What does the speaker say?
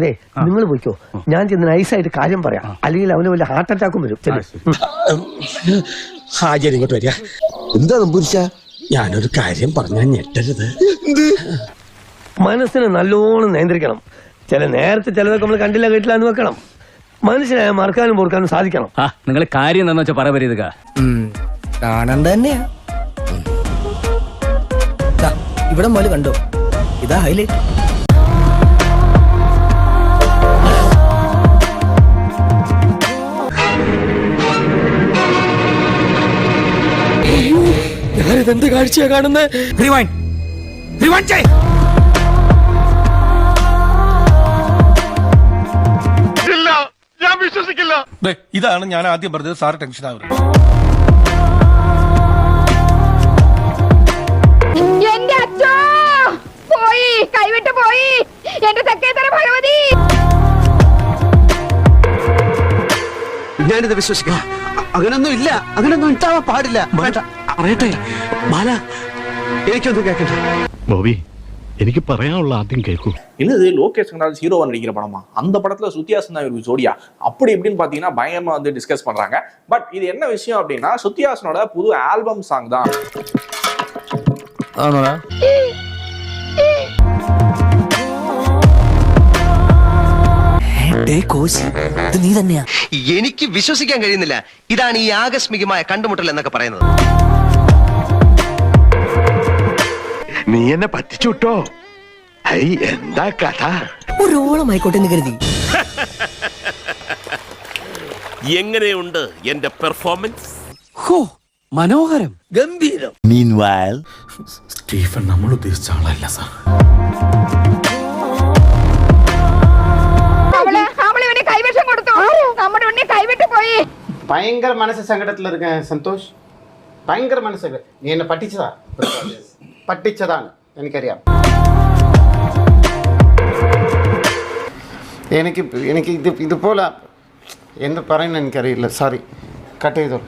അതെ നിങ്ങൾ പോയിക്കോ ഞാൻ ചെന്ന് നൈസായിട്ട് കാര്യം പറയാം. അല്ലെങ്കിൽ അവന് വല്ല ഹാർട്ട് അറ്റാക്കും വരും. ഹാജരി ഹാജർ ഇങ്ങോട്ട് വരിക. എന്താ പുരുഷ ഞാനൊരു കാര്യം പറഞ്ഞാൽ ഞെട്ടരുത്. മനസ്സിനെ നല്ലോണം നിയന്ത്രിക്കണം. ചില നേരത്തെ ചിലതൊക്കെ നമ്മൾ കണ്ടില്ല കേട്ടില്ല എന്ന് വെക്കണം. മനുഷ്യനായ മറക്കാനും പൊറുക്കാനും സാധിക്കണം. ആ നിങ്ങൾ കാര്യം എന്താന്ന് വെച്ചാൽ പറ പരീതുക കാണണ്ട തന്നെയാ. ദാ, ഇവിടെ മോൽ കണ്ടോ? ഇതാ ഹൈലൈറ്റ് ഞാനിതെന്ത് കാഴ്ചയാ കാണുന്നത് റിവൈൻഡ് റിവൈൻഡ് ചെയ് ദേ, ഇതാണ് ഞാൻ ആദ്യം പറഞ്ഞത് സാർ ടെൻഷൻ ആവരുത്. എന്റെ അച്ഛോ! പോയി കൈവിട്ട് പോയി. എന്റെ ഭഗവതി. ഞാനിത് വിശ്വസിക്കാം അങ്ങനൊന്നും ഇല്ല. അങ്ങനൊന്നും ഉണ്ടാവാൻ പാടില്ല. വേണ്ട. പറയട്ടെ ബാല എനിക്കൊന്നും കേൾക്കണ്ട ബോബി എനിക്ക് പറയാനുള്ള ആദ്യം കേൾക്കൂ என்னது லோகேஷ் கனகராஜ் ஹீரோவா நடிக்கிற படமா அந்த படத்துல சுத்தியாசன் தான் ஒரு ஜோடியா அப்படி இப்படின்னு பாத்தீங்கன்னா பயங்கரமா வந்து டிஸ்கஸ் பண்றாங்க பட் இது என்ன விஷயம் அப்படின்னா சுத்தியாசனோட புது ஆல்பம் சாங் தான் ഇത് നീ തന്നെയാ എനിക്ക് വിശ്വസിക്കാൻ കഴിയുന്നില്ല ഇതാണ് ഈ ആകസ്മികമായ കണ്ടുമുട്ടൽ എന്നൊക്കെ പറയുന്നത് നീ എന്നെ പറ്റിച്ചുട്ടോ ഐ എന്താ കഥ ഒരു ഓളമായിക്കോട്ടെ എന്ന് കരുതി എങ്ങനെയുണ്ട് എന്റെ പെർഫോമൻസ് ഹോ മനോഹരം ഗംഭീരം സ്റ്റീഫൻ നമ്മൾ ഉദ്ദേശിച്ച ആളല്ല സാർ അവള് അവള് ഇവനെ കൈവശം കൊടുത്തു നമ്മുടെ ഉണ്ണി കൈവിട്ട് പോയി ഭയങ്കര മനസ്സ് സങ്കടത്തിൽ இருக்கேன் സന്തോഷ് ഭയങ്കര മനസ്സ് നീ എന്നെ പറ്റിച്ചതാ പറ്റിച്ചതാണ് എനിക്കറിയാം. എനിക്ക് എനിക്ക് ഇത് ഇതുപോലെ എന്ത് പറയുന്ന എനിക്കറിയില്ല. സോറി കട്ട് ചെയ്തോളൂ.